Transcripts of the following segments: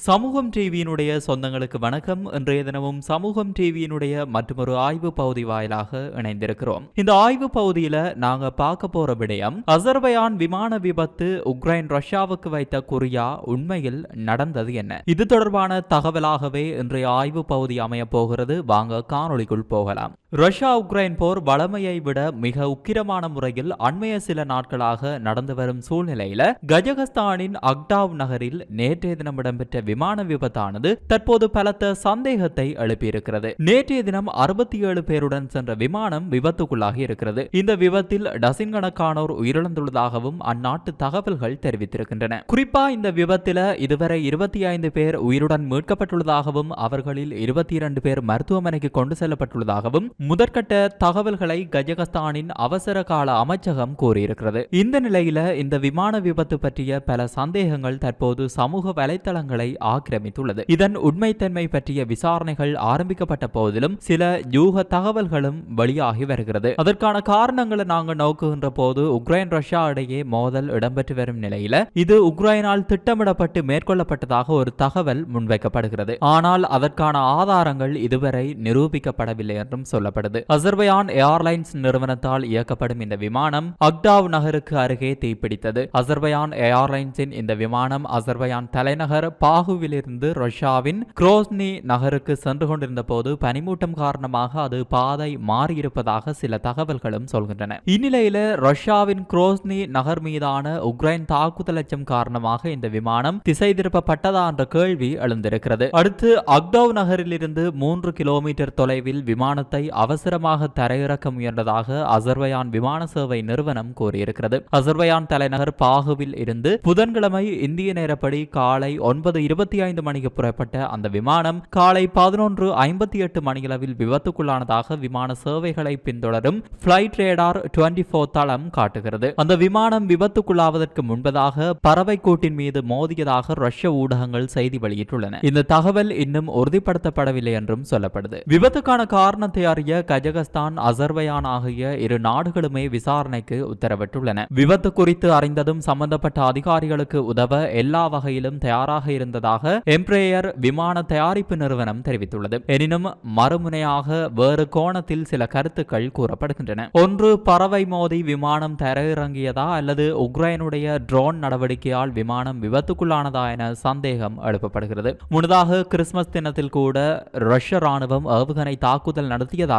சமூகம் டிவியினுடைய சொந்தங்களுக்கு வணக்கம். இன்றைய தினமும் சமூகம் டிவியினுடைய மற்றொரு ஆய்வு பகுதி வாயிலாக இணைந்திருக்கிறோம். இந்த ஆய்வு பகுதியில நாங்க பார்க்க போற விடயம் அசர்பையான் விமான விபத்து உக்ரைன் ரஷ்யாவுக்கு வைத்த குறியா உண்மையில் நடந்தது என்ன? இது தொடர்பான தகவலாகவே இன்றைய ஆய்வு பகுதி அமைய போகிறது. வாங்க காணொளிக்குள் போகலாம். ரஷ்யா உக்ரைன் போர் வளமையை விட மிக உக்கிரமான முறையில் அண்மைய சில நாட்களாக நடந்து வரும் சூழ்நிலையில கஜகஸ்தானின் அக்டாவ் நகரில் நேற்றைய தினம் இடம்பெற்ற விமான விபத்தானது தற்போது பலத்த சந்தேகத்தை எழுப்பியிருக்கிறது. நேற்றைய தினம் அறுபத்தி ஏழு பேருடன் சென்ற விமானம் விபத்துக்குள்ளாகி இருக்கிறது. இந்த விபத்தில் டசின் கணக்கானோர் உயிரிழந்துள்ளதாகவும் அந்நாட்டு தகவல்கள் தெரிவித்திருக்கின்றன. குறிப்பா இந்த விபத்தில இதுவரை இருபத்தி ஐந்து பேர் உயிருடன் மீட்கப்பட்டுள்ளதாகவும் அவர்களில் இருபத்தி இரண்டு பேர் மருத்துவமனைக்கு கொண்டு செல்லப்பட்டுள்ளதாகவும் முதற்கட்ட தகவல்களை கஜகஸ்தானின் அவசர கால அமைச்சகம் கூறியிருக்கிறது. இந்த நிலையில இந்த விமான விபத்து பற்றிய பல சந்தேகங்கள் தற்போது சமூக வலைத்தளங்களை ஆக்கிரமித்துள்ளது. இதன் உண்மைத்தன்மை பற்றிய விசாரணைகள் ஆரம்பிக்கப்பட்ட போதிலும் சில யூக தகவல்களும் வெளியாகி வருகிறது. அதற்கான காரணங்களை நாங்கள் நோக்குகின்ற போது உக்ரைன் ரஷ்யா இடையே மோதல் இடம்பெற்று வரும் நிலையில இது உக்ரைனால் திட்டமிடப்பட்டு மேற்கொள்ளப்பட்டதாக ஒரு தகவல் முன்வைக்கப்படுகிறது. ஆனால் அதற்கான ஆதாரங்கள் இதுவரை நிரூபிக்கப்படவில்லை என்றும் சொல்லப்படுது. அசர்பையான் ஏர்லைன்ஸ் நிறுவனத்தால் இயக்கப்படும் இந்த விமானம் அக்டாவ் நகருக்கு அருகே தீப்பிடித்தது. அசர்பையான் ஏர்லைன்ஸின் இந்த விமானம் அசர்பையான் தலைநகர் பாகுவிலிருந்து ரஷ்யாவின் குரோஸ்னி நகருக்கு சென்று கொண்டிருந்த போது பனிமூட்டம் காரணமாக அது பாதை மாறியிருப்பதாக சில தகவல்களும் சொல்கின்றன. இந்நிலையில ரஷ்யாவின் குரோஸ்னி நகர் மீதான உக்ரைன் தாக்குதல் அச்சம் காரணமாக இந்த விமானம் திசை திருப்பப்பட்டதா என்ற கேள்வி எழுந்திருக்கிறது. அடுத்து அக்டோவ் நகரிலிருந்து மூன்று கிலோமீட்டர் தொலைவில் விமானத்தை அவசரமாக தரையிறக்க முயன்றதாக அசர்வயான் விமான சேவை நிறுவனம் கூறியிருக்கிறது. அசர்வயான் தலைநகர் பாகுவில் இருந்து புதன்கிழமை இந்திய நேரப்படி காலை ஒன்பது இருபத்தி ஐந்து மணிக்கு புறப்பட்ட அந்த விமானம் காலை பதினொன்று ஐம்பத்தி எட்டு மணியளவில் விபத்துக்குள்ளானதாக விமான சேவைகளை பின்தொடரும் பிளைட் ரேடார் டுவெண்டி போர் தளம் காட்டுகிறது. அந்த விமானம் விபத்துக்குள்ளாவதற்கு முன்பதாக பறவை கூட்டின் மீது மோதியதாக ரஷ்ய ஊடகங்கள் செய்தி வெளியிட்டுள்ளன. இந்த தகவல் இன்னும் உறுதிப்படுத்தப்படவில்லை என்றும் சொல்லப்படுது. விபத்துக்கான காரணத்தை அறிய கஜகஸ்தான் அசர்பையான் ஆகிய இரு நாடுகளுமே விசாரணைக்கு உத்தரவிட்டுள்ளன. விபத்து குறித்து அறிந்ததும் சம்பந்தப்பட்ட அதிகாரிகளுக்கு உதவ எல்லா வகையிலும் தயாராக இருந்ததாக எம்ப்ரேயர் விமான தயாரிப்பு நிறுவனம் தெரிவித்துள்ளது. எனினும் மறுமுனையாக வேறு கோணத்தில் சில கருத்துக்கள் கூறப்படுகின்றன. ஒன்று பறவை மோதி விமானம் தரையிறங்கியதா அல்லது உக்ரைனுடைய ட்ரோன் நடவடிக்கையால் விமானம் விபத்துக்குள்ளானதா என சந்தேகம் எழுப்பப்படுகிறது. முன்னதாக கிறிஸ்துமஸ் தினத்தில் கூட ரஷ்ய ராணுவம் ஏவுகணை தாக்குதல்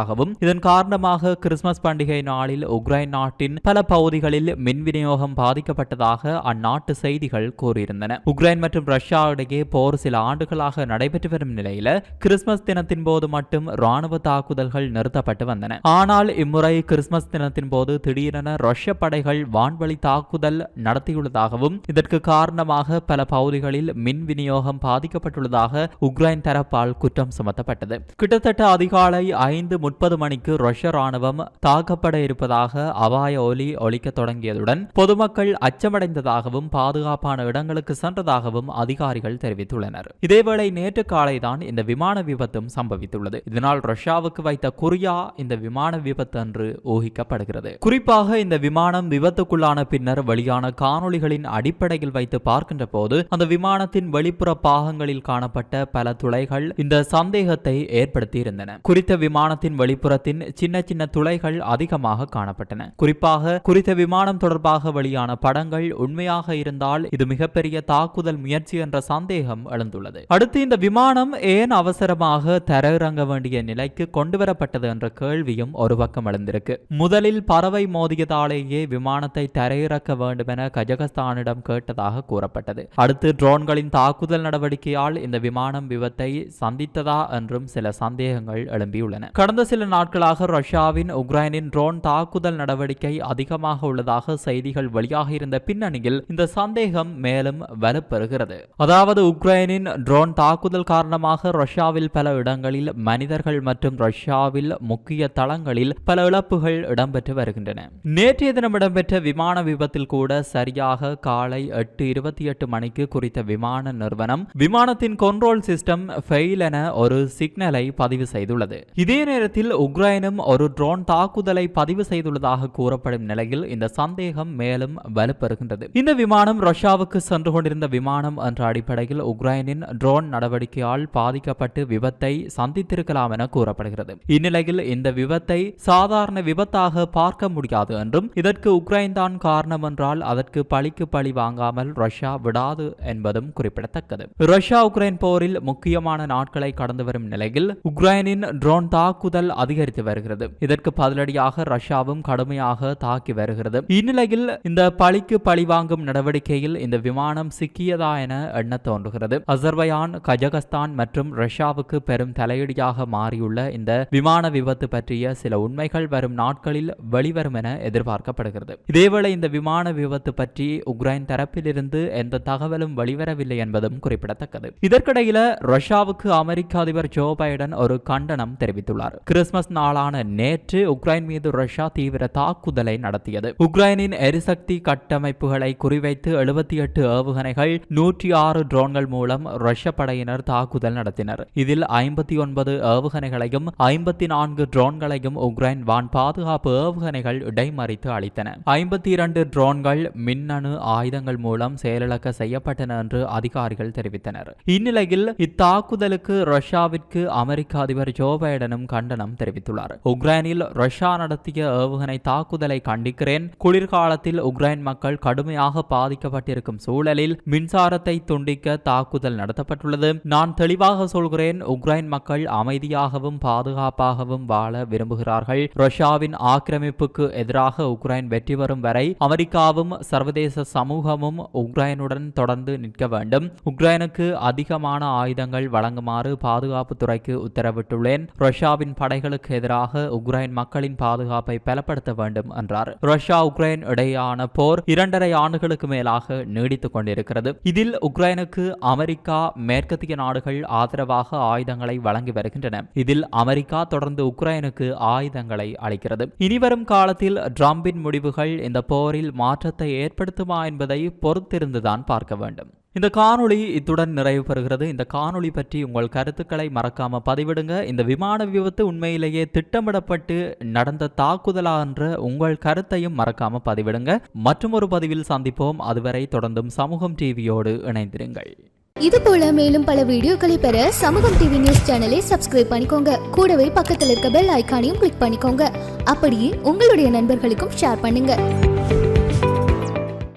நடத்தியதாகவும் இதன் காரணமாக கிறிஸ்துமஸ் பண்டிகை நாளில் உக்ரைன் நாட்டின் பல பகுதிகளில் மின் விநியோகம் பாதிக்கப்பட்டதாக அந்நாட்டு செய்திகள் கூறியிருந்தன. உக்ரைன் மற்றும் ரஷ்யா இடையே போர் சில ஆண்டுகளாக நடைபெற்று வரும் நிலையில கிறிஸ்துமஸ் தினத்தின் போது மட்டும் ராணுவ தாக்குதல்கள் நிறுத்தப்பட்டு வந்தன. ஆனால் இம்முறை கிறிஸ்துமஸ் தினத்தின் போது திடீரென ரஷ்ய படைகள் வான்வழி தாக்குதல் நடத்தியுள்ளதாகவும் இதற்கு காரணமாக பல பகுதிகளில் மின் விநியோகம் பாதிக்கப்பட்டுள்ளதாக உக்ரைன் தரப்பால் குற்றம் சுமத்தப்பட்டது. கிட்டத்தட்ட அதிகாலை ஐந்து முப்பது மணிக்கு ரஷ்ய ராணுவம் தாக்கப்பட இருப்பதாக அபாய ஒலி ஒலிக்க தொடங்கியதுடன் பொதுமக்கள் அச்சமடைந்ததாகவும் பாதுகாப்பான இடங்களுக்கு சென்றதாகவும் அதிகாரிகள் தெரிவித்துள்ளனர். இதேவேளை நேற்று காலைதான் இந்த விமான விபத்தும் சம்பவித்துள்ளது. இதனால் ரஷ்யாவுக்கு வைத்த குறியா இந்த விமான விபத்து என்று ஊகிக்கப்படுகிறது. குறிப்பாக இந்த விமானம் விபத்துக்குள்ளான பின்னர் வெளியான காணொளிகளின் அடிப்படையில் வைத்து பார்க்கின்ற போது அந்த விமானத்தின் வெளிப்புற பாகங்களில் காணப்பட்ட பல துளைகள் இந்த சந்தேகத்தை ஏற்படுத்தி இருந்தன குறித்த விமானத்தின் வெளிப்புறத்தின் சின்ன சின்ன துளைகள் அதிகமாக காணப்பட்டன. குறிப்பாக குறித்த விமானம் தொடர்பாக வெளியான படங்கள் உண்மையாக இருந்தால் இது மிகப்பெரிய தாக்குதல் முயற்சி என்ற சந்தேகம் எழுந்துள்ளது. அடுத்து இந்த விமானம் ஏன் அவசரமாக தரையிறங்க வேண்டிய நிலைக்கு கொண்டு வரப்பட்டது என்ற கேள்வியும் ஒரு பக்கம் எழுந்திருக்கு. முதலில் பறவை மோதியதாலேயே விமானத்தை தரையிறக்க வேண்டும் என கஜகஸ்தானிடம் கேட்டதாக கூறப்பட்டது. அடுத்து ட்ரோன்களின் தாக்குதல் நடவடிக்கையால் இந்த விமானம் விபத்தை சந்தித்ததா என்றும் சில சந்தேகங்கள் எழும்பியுள்ளன. கடந்த சில நாட்களாக ரஷ்யாவின் உக்ரைனின் ட்ரோன் தாக்குதல் நடவடிக்கை அதிகமாக உள்ளதாக செய்திகள் வெளியாக இருந்த பின்னணியில் இந்த சந்தேகம் மேலும் வலுப்பெறுகிறது. அதாவது உக்ரைனின் ட்ரோன் தாக்குதல் காரணமாக ரஷ்யாவில் பல இடங்களில் மனிதர்கள் மற்றும் ரஷ்யாவில் முக்கிய தளங்களில் பல இழப்புகள் இடம்பெற்று வருகின்றன. நேற்றைய தினம் இடம்பெற்ற விமான விபத்தில் கூட சரியாக காலை எட்டு இருபத்தி எட்டு மணிக்கு குறித்த விமான நிறுவனம் விமானத்தின் கொண்ட்ரோல் சிஸ்டம் ஃபெயில் என ஒரு சிக்னலை பதிவு செய்துள்ளது. இதே நேரத்தில் நேரத்தில் உக்ரைனும் ஒரு ட்ரோன் தாக்குதலை பதிவு செய்துள்ளதாக கூறப்படும் நிலையில் இந்த சந்தேகம் மேலும் வலுப்பெறுகின்றது. இந்த விமானம் ரஷ்யாவுக்கு சென்று கொண்டிருந்த விமானம் என்ற அடிப்படையில் உக்ரைனின் ட்ரோன் நடவடிக்கையால் பாதிக்கப்பட்டு விபத்தை சந்தித்திருக்கலாம் என கூறப்படுகிறது. இந்நிலையில் இந்த விபத்தை சாதாரண விபத்தாக பார்க்க முடியாது என்றும் இதற்கு உக்ரைன் தான் காரணம் என்றால் அதற்கு பழிக்கு பழி வாங்காமல் ரஷ்யா விடாது என்பதும் குறிப்பிடத்தக்கது. ரஷ்யா உக்ரைன் போரில் முக்கியமான நாட்களை கடந்து வரும் நிலையில் உக்ரைனின் ட்ரோன் தாக்குதல் தாக்குதல் அதிகரித்து வருகிறது. இதற்கு பதிலடியாக ரஷ்யாவும் கடுமையாக தாக்கி வருகிறது. இந்நிலையில் இந்த பழிக்கு பழி வாங்கும் நடவடிக்கையில் இந்த விமானம் சிக்கியதா என எண்ண தோன்றுகிறது. அசர்பையான் கஜகஸ்தான் மற்றும் ரஷ்யாவுக்கு பெரும் தலையீடியாக மாறியுள்ள இந்த விமான விபத்து பற்றிய சில உண்மைகள் வரும் நாட்களில் வெளிவரும் என எதிர்பார்க்கப்படுகிறது. இதேவேளை இந்த விமான விபத்து பற்றி உக்ரைன் தரப்பிலிருந்து எந்த தகவலும் வெளிவரவில்லை என்பதும் குறிப்பிடத்தக்கது. இதற்கிடையில ரஷ்யாவுக்கு அமெரிக்க அதிபர் ஜோ பைடன் ஒரு கண்டனம் தெரிவித்துள்ளார். கிறிஸ்துமஸ் நாளான நேற்று உக்ரைன் மீது ரஷ்யா தீவிர தாக்குதலை நடத்தியது. உக்ரைனின் எரிசக்தி கட்டமைப்புகளை குறிவைத்து எழுபத்தி எட்டு ஏவுகணைகள் நூற்றி ஆறு ட்ரோன்கள் மூலம் ரஷ்ய படையினர் தாக்குதல் நடத்தினர். இதில் ஐம்பத்தி ஒன்பது ஏவுகணைகளையும் ஐம்பத்தி நான்கு ட்ரோன்களையும் உக்ரைன் வான் பாதுகாப்பு ஏவுகணைகள் இடைமறித்து அளித்தன. ஐம்பத்தி இரண்டு ட்ரோன்கள் மின்னணு ஆயுதங்கள் மூலம் செயலிழக்க செய்யப்பட்டன என்று அதிகாரிகள் தெரிவித்தனர். இந்நிலையில் இத்தாக்குதலுக்கு ரஷ்யாவிற்கு அமெரிக்க அதிபர் ஜோ பைடனும் கண்டனம் கண்டனம் தெரிவித்துள்ளார். உக்ரைனில் ரஷ்யா நடத்திய ஏவுகணை தாக்குதலை கண்டிக்கிறேன். குளிர்காலத்தில் உக்ரைன் மக்கள் கடுமையாக பாதிக்கப்பட்டிருக்கும் சூழலில் மின்சாரத்தை துண்டிக்க தாக்குதல் நடத்தப்பட்டுள்ளது. நான் தெளிவாக சொல்கிறேன் உக்ரைன் மக்கள் அமைதியாகவும் பாதுகாப்பாகவும் வாழ விரும்புகிறார்கள். ரஷ்யாவின் ஆக்கிரமிப்புக்கு எதிராக உக்ரைன் வெற்றி வரும் வரை அமெரிக்காவும் சர்வதேச சமூகமும் உக்ரைனுடன் தொடர்ந்து நிற்க வேண்டும். உக்ரைனுக்கு அதிகமான ஆயுதங்கள் வழங்குமாறு பாதுகாப்புத்துறைக்கு உத்தரவிட்டுள்ளேன். ரஷ்யாவின் படைகளுக்கு எதிராக உக்ரைன் மக்களின் பாதுகாப்பை பலப்படுத்த வேண்டும் என்றார். ரஷ்யா உக்ரைன் இடையேயான போர் இரண்டரை ஆண்டுகளுக்கு மேலாக நீடித்துக் கொண்டிருக்கிறது. இதில் உக்ரைனுக்கு அமெரிக்கா மேற்கத்திய நாடுகள் ஆதரவாக ஆயுதங்களை வழங்கி வருகின்றன. இதில் அமெரிக்கா தொடர்ந்து உக்ரைனுக்கு ஆயுதங்களை அளிக்கிறது. இனிவரும் காலத்தில் ட்ரம்பின் முடிவுகள் இந்த போரில் மாற்றத்தை ஏற்படுத்துமா என்பதை பொறுத்திருந்துதான் பார்க்க வேண்டும். இந்த காணொளி இத்துடன் நிறைவு பெறுகிறது. இந்த காணொளி பற்றி உங்கள் கருத்துக்களை மறக்காம பதிவிடுங்க. இந்த விமான விபத்து உண்மையிலேயே திட்டமிடப்பட்டு நடந்த தாக்குதலா என்ற உங்கள் கருத்தையும் மறக்காம பதிவிடுங்க. மற்றும் ஒரு பதிவில் சந்திப்போம். அதுவரை தொடர்ந்தும் சமூகம் டிவியோடு இணைந்திருங்கள். இது போல மேலும் பல வீடியோக்களை பெற சமூகம் டிவி நியூஸ் சேனலை சப்ஸ்கிரைப் பண்ணிக்கோங்க. கூடவே பக்கத்தில் இருக்க பெல் ஐகானையும் கிளிக் பண்ணிக்கோங்க. அப்படியே உங்களுடைய நண்பர்களுக்கும் ஷேர் பண்ணுங்க.